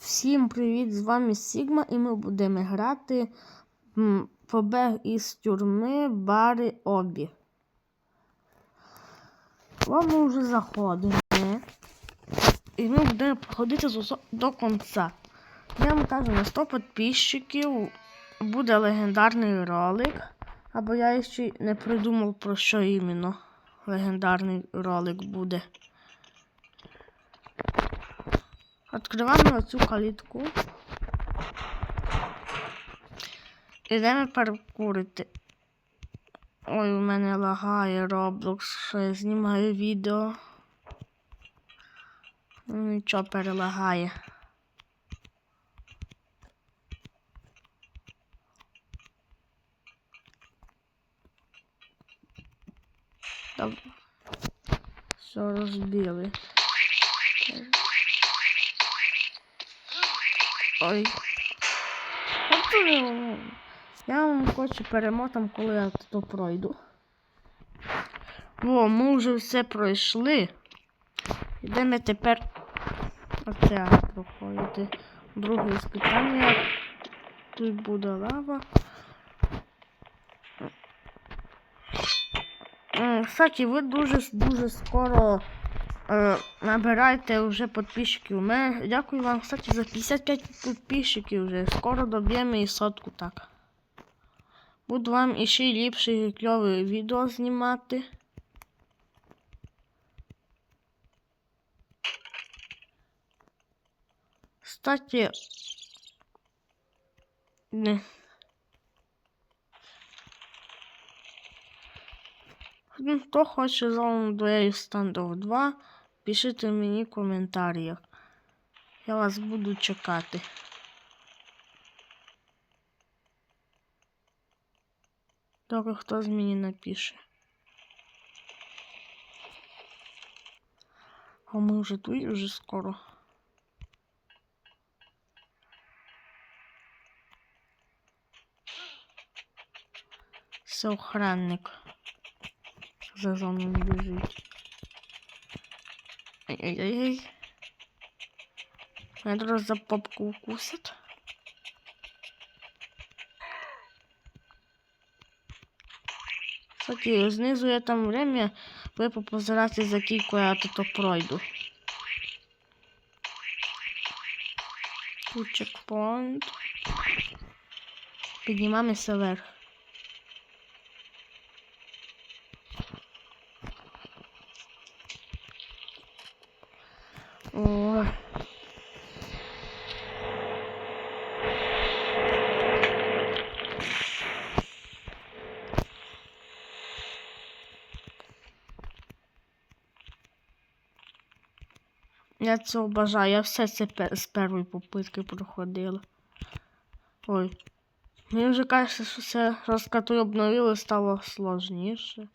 Всім привіт! З вами Сігма і ми будемо грати побег із тюрми Бари Обі. Ми вже заходимо. І ми будемо проходити до кінця. Я вам кажу, на 100 підписчиків буде легендарний ролик. Або я ще не придумав про що іменно легендарний ролик буде. Відкриваємо оцю калітку. Ідемо перекурити. Ой, у мене лагає Roblox, що я знімаю відео. Ну, Нічого перелагає. Добре. Все розбили. Ой. Я вам хочу перемотам, коли я то пройду. О, ми вже все пройшли. Йдемо тепер оце проходити. Друге іспитання. Тут буде лава. Кстати, ви дуже дуже скоро е, набирайте вже підписчиків. Мене дякую вам, кстати, за 55 підписчиків вже. Скоро доб'ємо і сотку так. Буду вам іще ліпше кльове відео знімати. Кстати, не. Хто хоче зону дуелі стандов 2, пишіть мені в коментарях. Я вас буду чекати. Тільки хто з мені напише. А ми вже тут вже скоро. Це охранник. За зоною біжить. Ай-яй-яй. Мене зараз за попку укусить. Кстати, знизу я там время, ви попозирати за кілько я то пройду. Тут чекпоінт. Піднімаємося вверх. Я цього бажаю, я все це з першої попитки проходила. Ой. Мені вже кажеться, що це розкату обновили, стало сложніше.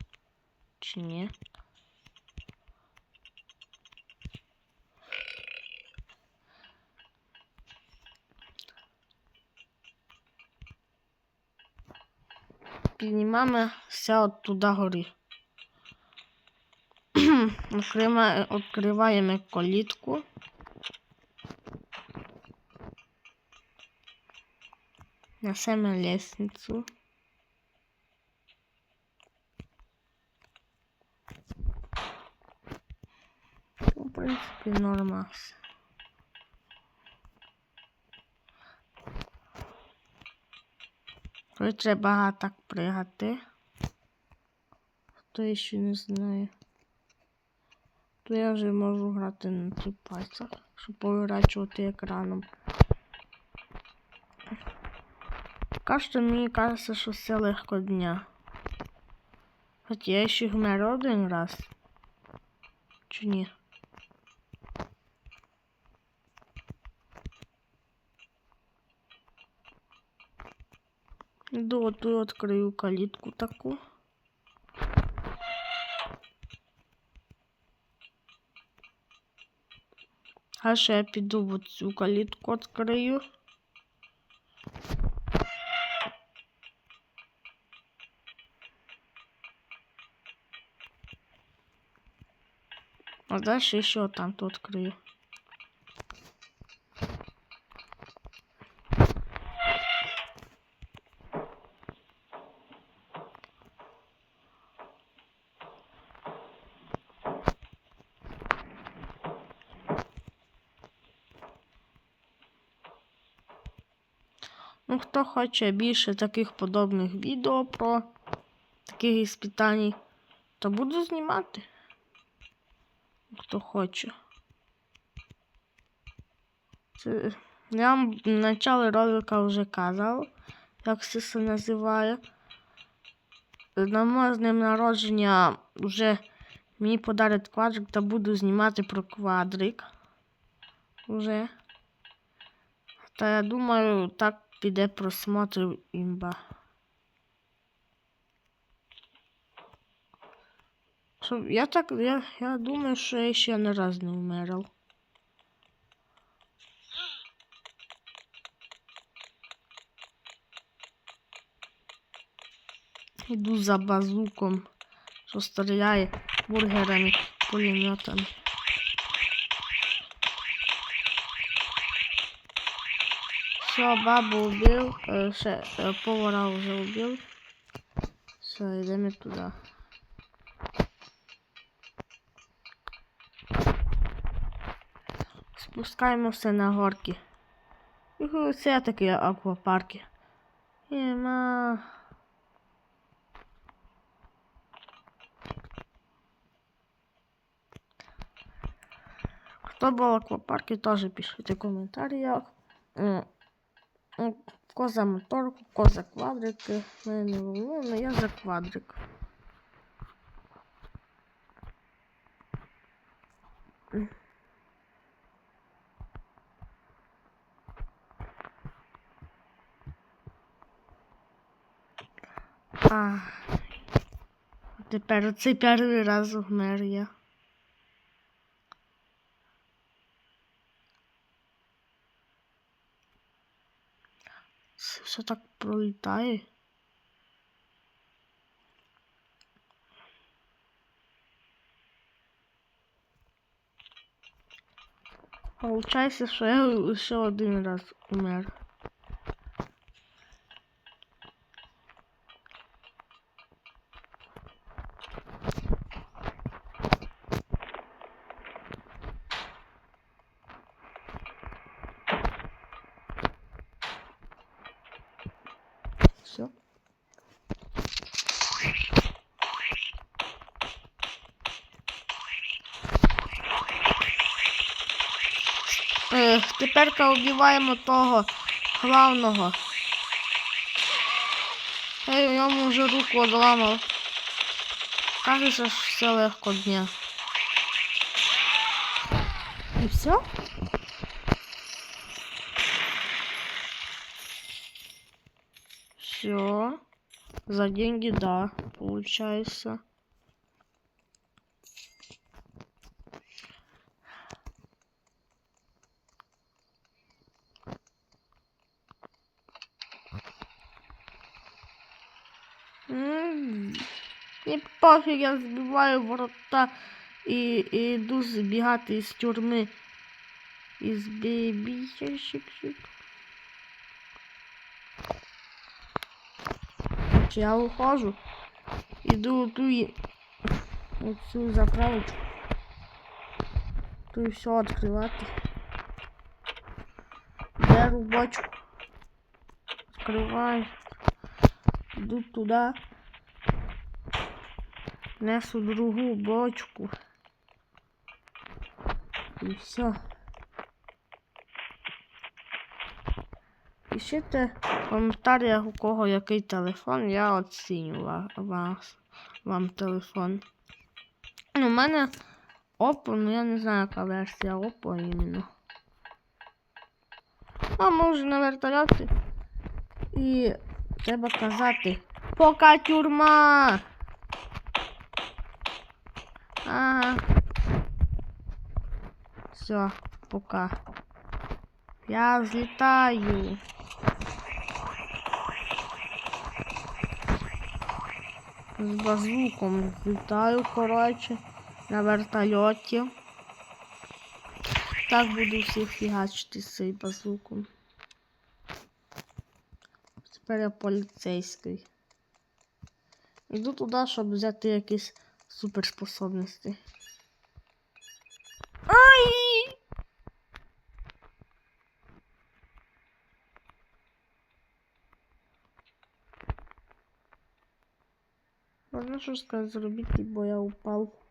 Чи ні? Піднімаємося от туди горі. Відкриваємо калітку. Несемо лестницю. В принципі, нормас. Тут треба так пригати. Хто ще не знає. То я вже можу грати на цих пальцях, щоб поворачувати екраном. Що мені кажеться, що все легко дня. Хоча я ще вмер один раз. Чи ні? Іду оту відкрию калітку таку. А ще я піду в цю калітку відкрию. А дальше еще там тут открою. Ну, хто хоче більше таких подобних відео про таких іспитань, то буду знімати. Хто хоче. Це, я вам в началі ролика вже казав, як це все називає. На моє з днем народження вже мені подарять квадрик та буду знімати про квадрик. Уже. Та я думаю, так піде просмотр імба. Я так, я, я думаю, що я ще не раз не вмирав. Іду за базуком, що стріляє бургерами, пулеметами. Все, бабу убил, е, ще е, повара вже убив. Все, йдемо туди. Спускаємося на горки. Це такі аквапарки. Єма. Хто був в аквапаркі, теж пишіть в коментарях. М, м, Ко за моторку, ко за квадрики. Мене не волнує, але я за квадрик. А, тепер це перший раз вмер я. Все так пролітає. Получається, що я лише один раз умер. Все. Е, тепер убиваємо того главного. Я йому вже руку одламав. Кажеться, що все легко дня. І все? Все. За деньги, да, получается. Не пофіг, я збиваю ворота і, і йду збігати із тюрми. Із бібічок. Чи я ухожу, іду ту і оцю заправочку. Тут все відкривати. Беру бочку. Відкриваю. Іду туди. Несу другу бочку. І все. Пишіть в коментарях, у кого який телефон, я оціню вас, вам телефон. Ну, у мене Oppo, ну я не знаю, яка версія Oppo іменно. А може на вертольоті. І треба казати Пока тюрма! Ага. Все, пока. Я взлетаю. З базуком злітаю, коротше, на вертольоті. Так буду всіх фігачити з цією базуком. Тепер я поліцейський. Іду туди, щоб взяти якісь Суперспособности. Ай! Можно щось сказати зробити, бо я упав.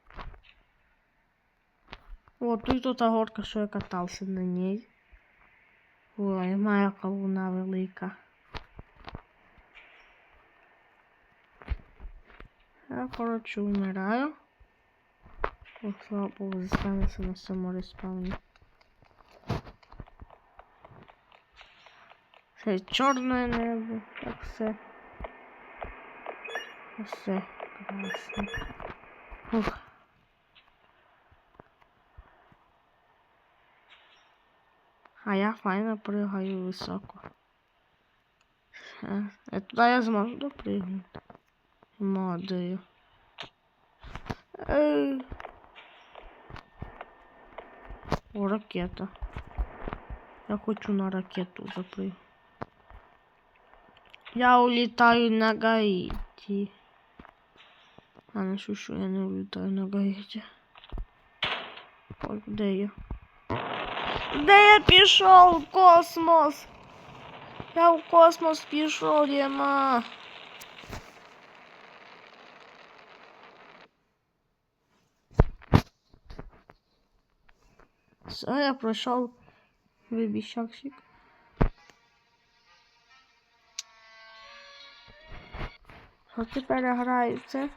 О, тут тут горка, що я катався на ній. Ой, моя колуна велика. Я, коротше, вмираю. О, слава Богу, застанеться на цьому респауні. Це чорне небо, так все. Все красно. Ух. А я файно пригаю високо. Е, е, туди я зможу допригнути. Молодою. Ей. О, ракета. Я хочу на ракету запрыгнуть. Я улетаю на Гаити. А не шучу, я не улетаю на Гаити. Ой, де я? Де я пішов? В космос? Я в космос пішов, Діма. Все, я пройшов вибіщакщик. Що тепер я граю це?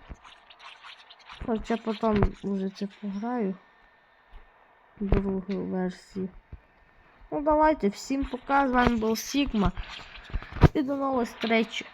Хоча потім вже це пограю. Другу версію. Ну давайте, всім пока, з вами був Сігма. І до нових зустріч.